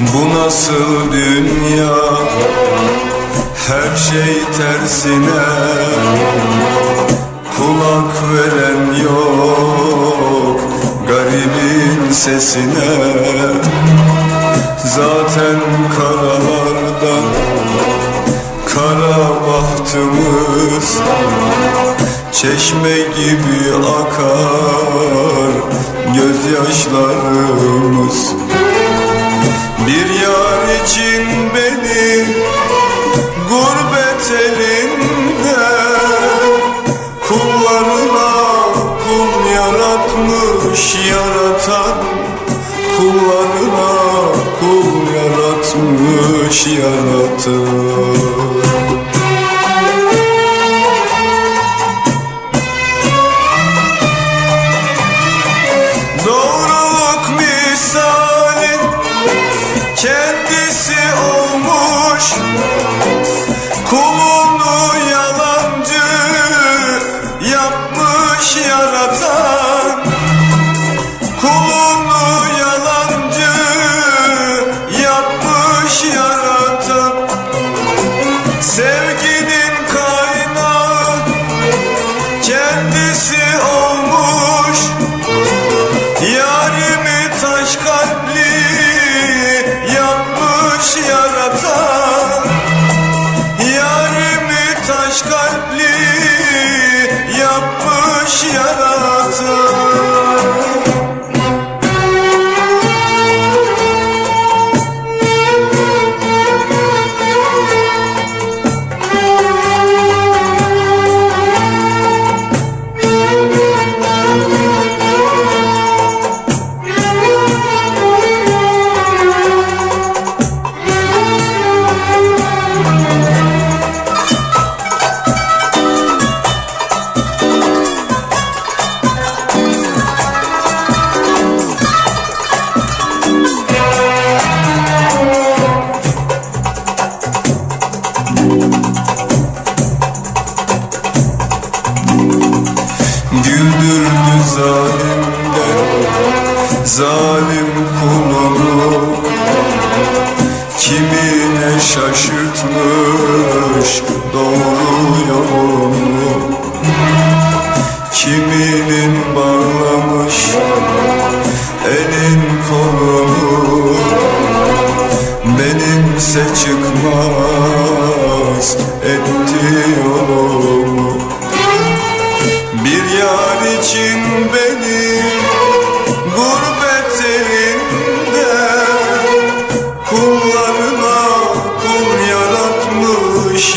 nasıl dünya? Her şey tersine. Kulak veren yok Garibin sesine. Zaten karalarda Kara bahtımız. Çeşme gibi akar Gözyaşlarımız. Bir yar için beni Gurbet elinde Kullarına kul yaratmış yaratan Kullarına kul yaratmış yaratan kendisi olmuş Kulunu yalancı yapmış yaratan. Kulunu Güldürdü zalimden Zalim kulunu. Kimine şaşırtmış Doğru yolunu Kiminin bağlamış Elin kolunu. Benimse çıkmaz gurbet elinde Kullarına kul yaratmış yaratmış